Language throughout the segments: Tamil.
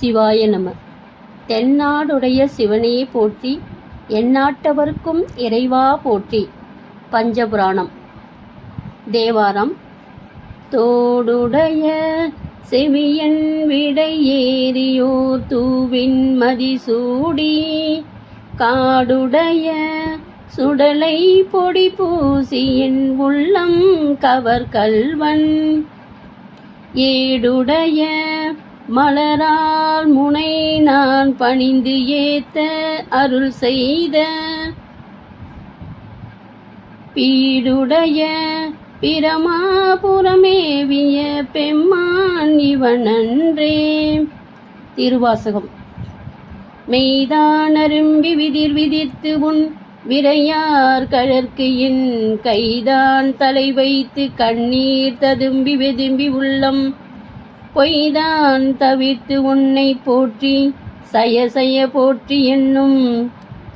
சிவாய நம. தென்னாடுடைய சிவனையே போற்றி எந்நாட்டவர்க்கும் இறைவா போற்றி. பஞ்சபுராணம். தேவாரம். தோடுடைய செவியன் விடை ஏறியோர் தூவின் மதிசூடி காடுடைய சுடலை பொடி பூசியின் உள்ளம் கவர் கல்வன். ஏடுடைய மலரால் முனை நான் பணிந்து ஏத்த அருள் செய்த பீடுடைய பிரமாபுரமேவிய பெம்மான் இவனன்றே. திருவாசகம். மெய்தான் அரும்பி விதிர் விதிர்த்து உன் விரையார் கழற்கு என் கைதான் தலை வைத்து கண்ணீர் ததும்பி வெதும்பி உள்ளம் பொய்தான் தவிர்த்து உன்னை போற்றி சய சய போற்றி என்னும்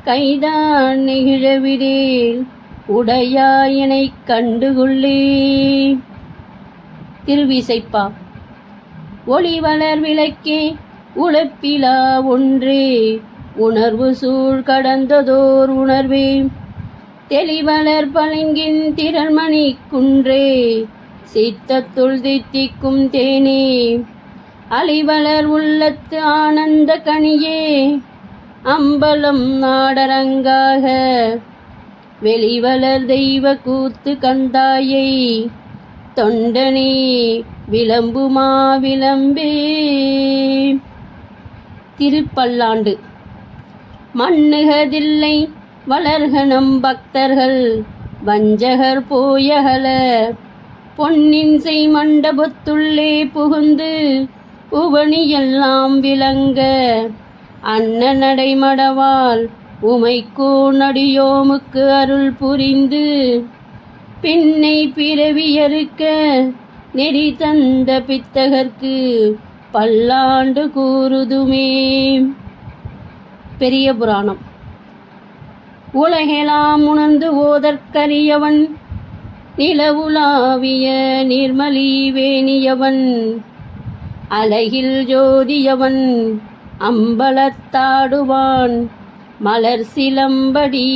கைதான் நெகிழவிடேல் உடையாயனை கண்டுகொள்ளே. திருவிசைப்பா. ஒளி வளர் விளக்கே உழப்பிலா ஒன்றே. உணர்வு சூழ் கடந்ததோர் உணர்வே. தெளிவளர் பளிங்கின் திரள்மணி குன்றே சித்தத்துள் தித்திக்கும் தேனே. அலிவளர் உள்ளத்து ஆனந்த கனியே அம்பலம் நாடரங்காக. வெளிவளர் தெய்வ கூத்து கந்தாயை தொண்டனே விளம்புமா விளம்பே. திருப்பல்லாண்டு. மண்ணுகதில்லை வளர்கணம் பக்தர்கள் வஞ்சகர் போயகல. பொன்னின் செய் மண்டபத்துள்ளே புகுந்து புவனி எல்லாம் விளங்க அன்ன நடைமடவால் உமைக்கோ நடியோமுக்கு அருள் புரிந்து பின்னை பிறவியறுக்க நெறி தந்த பித்தகர்க்கு பல்லாண்டு கூறுதுமே. பெரிய புராணம். உலகெலாம் உணர்ந்து ஓதற்கரியவன் நிலவுலாவிய நிர்மலி வேணியவன் அலகில் ஜோதியவன் அம்பலத்தாடுவான் மலர் சிலம்படி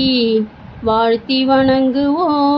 வாழ்த்தி வணங்குவோம்.